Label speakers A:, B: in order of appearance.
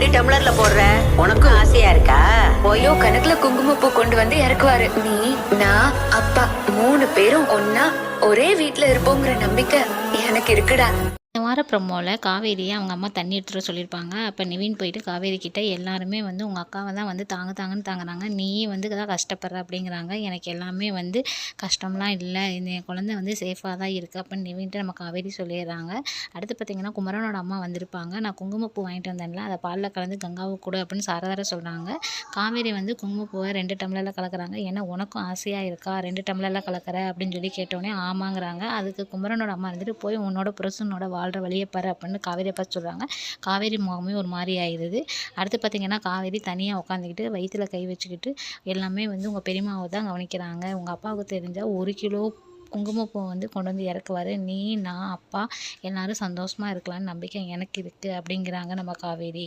A: ரெண்டு டம்ளர்ல போடுற? உனக்கும் ஆசையா இருக்கா? ஒயோ
B: கிலோ கணக்குல குங்குமப்பூ கொண்டு வந்து இறக்குவாரு. நீ நான் அப்பா மூணு பேரும் ஒன்னா ஒரே வீட்டுல இருப்போங்கிற நம்பிக்கை எனக்கு இருக்குடா.
C: இந்த வார ப்ரமோவில் காவேரியை அவங்க அம்மா தண்ணி எடுத்துகிட்டு சொல்லியிருப்பாங்க. அப்போ நிவின் போயிட்டு காவேரி கிட்டே எல்லாருமே வந்து உங்கள் அக்காவை தான் வந்து தாங்க தாங்கன்னு தாங்குறாங்க. நீயே வந்து தான் கஷ்டப்படுற அப்படிங்கிறாங்க. எனக்கு எல்லாமே வந்து கஷ்டம்லாம் இல்லை. இந்த என் குழந்தை வந்து சேஃபாக தான் இருக்குது அப்படின்னு நிவின்ட்டு நம்ம காவேரி சொல்லிடுறாங்க. அடுத்து பார்த்திங்கன்னா குமரனோட அம்மா வந்திருப்பாங்க. நான் குங்குமப்பூ வாங்கிட்டு வந்தேன்ல. அதை பாலில் கலந்து கங்காவை கொடு அப்படின்னு சாரதார சொல்கிறாங்க காவேரி வந்து குங்குமப்பூவை ரெண்டு டம்ளரில் கலக்குறாங்க. ஏன்னா உனக்கும் ஆசையாக இருக்கா? ரெண்டு டம்ளரில் கலக்கிற? அப்படின்னு சொல்லி கேட்டோடனே ஆமாங்கிறாங்க. அதுக்கு குமரனோட அம்மா இருந்துட்டு போய் உன்னோட புருஷனோட வாழ்கிற வழியை பாரு அப்படின்னு காவேரியை பார்த்து சொல்கிறாங்க காவேரி முகமே ஒரு மாதிரி ஆயிடுது அடுத்து பார்த்திங்கன்னா காவேரி தனியாக உட்காந்துக்கிட்டு வயிற்றில் கை வச்சுக்கிட்டு எல்லாமே வந்து உங்கள் பெரியம்மாவை தான் கவனிக்கிறாங்க. உங்கள் அப்பாவுக்கு தெரிஞ்சால் ஒரு கிலோ குங்குமப்பூ வந்து கொண்டு வந்து இறக்குவார். நீ நான் அப்பா எல்லோரும் சந்தோஷமாக இருக்கலாம்னு நம்பிக்கை எனக்கு இருக்குது அப்படிங்கிறாங்க நம்ம காவேரி.